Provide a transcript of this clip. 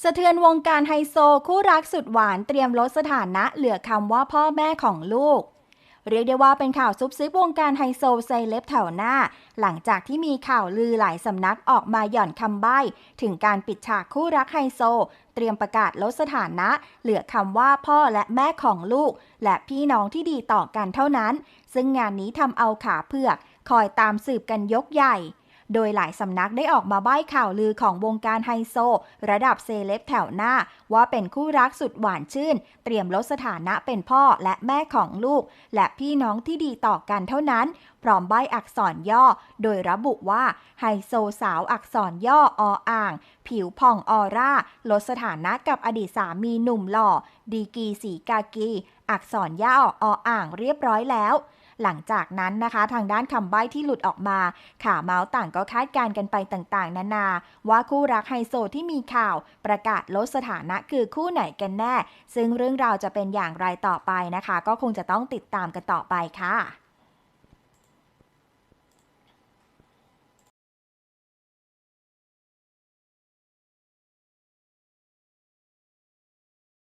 สะเทือนวงการไฮโซคู่รักสุดหวานเตรียมลดสถานะเหลือคำว่าพ่อแม่ของลูก เรียกได้ว่าเป็นข่าวซุบซิบวงการไฮโซเซเลบแถวหน้า หลังจากที่มีข่าวลือหลายสำนักออกมาหย่อนคำใบ้ ถึงการปิดฉากคู่รักไฮโซ เตรียมประกาศลดสถานะ เหลือคำว่าพ่อและแม่ของลูก และพี่น้องที่ดีต่อกันเท่านั้น ซึ่งงานนี้ทำเอาขาเผือก คอยตามสืบกันยกใหญ่ โดยหลายสำนักได้ออกมาใบ้ข่าวลือของวงการไฮโซ ระดับเซเลบแถวหน้า ว่าเป็นคู่รักสุดหวานชื่น เตรียมลดสถานะเป็นพ่อและแม่ของลูก และพี่น้องที่ดีต่อกันเท่านั้น พร้อมใบ้อักษรย่อ โดยระบุว่าไฮโซสาวอักษรย่อออ่าง ผิวผ่องออร่า ลดสถานะกับอดีตสามีหนุ่มหล่อ ดีกีสีกากี อักษรย่อออ่างเรียบร้อยแล้ว หลังจากนั้นนะคะทางด้านคำใบ้ที่หลุดออกมา ข่าวเมาส์ต่างก็คาดการณ์กันไปต่างๆ นานา ว่าคู่รักไฮโซที่มีข่าวประกาศลดสถานะคือคู่ไหนกันแน่ ซึ่งเรื่องราวจะเป็นอย่างไรต่อไปนะคะ ก็คงจะต้องติดตามกันต่อไปค่ะ